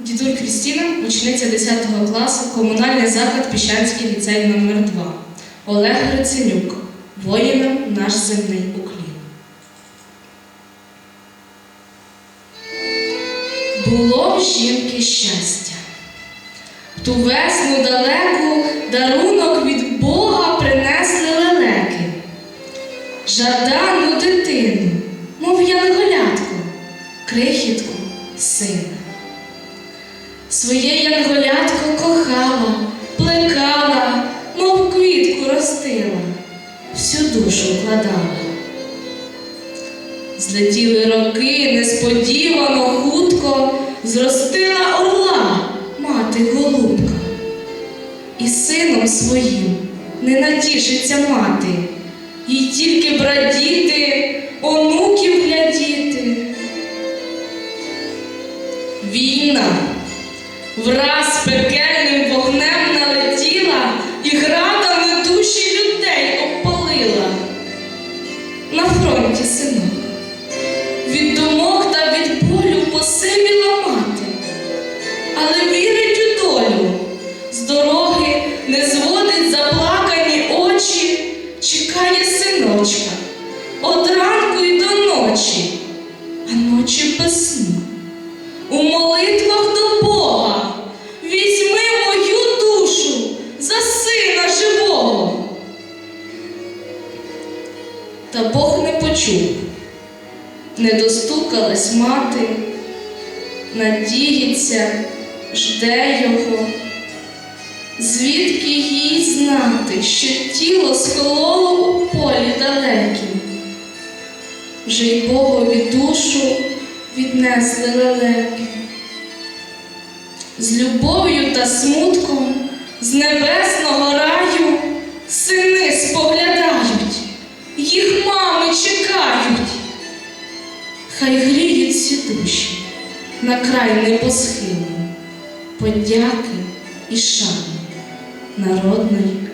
Дідуль Крістіна, учениця 10 класу, комунальний заклад Піщанський ліцей номер 2 Олег Гриценюк, воїнам наш земний уклін. Було в жінки щастя. Ту весну далеку дарунок від Бога принесли лелеки. Жадану дитину, мов янголятку, крихітку сина. Своє янголятко кохала, плекала, мов квітку ростила, всю душу вкладала. Злетіли роки, несподівано, хутко зростила орла мати голубка. І сином своїм не натішиться мати, їй тільки брадіти, онуків глядіти. Війна враз пекельним вогнем налетіла і градами душі людей обпалила. На фронті синок, від думок та від болю посивіла мати, але вірить у долю, з дороги не зводить заплакані очі, чекає синочка од ранку й до ночі, а ночі без сну. Та Бог не почув, не достукалась мати, надіється, жде його. Звідки їй знати, що тіло схололо у полі далекім? Вже й Богові душу віднесли лелеки. З любов'ю та смутком з небесного раю їх мами чекають. Хай гріють всі душі на край небосхилу, подяки і шани народної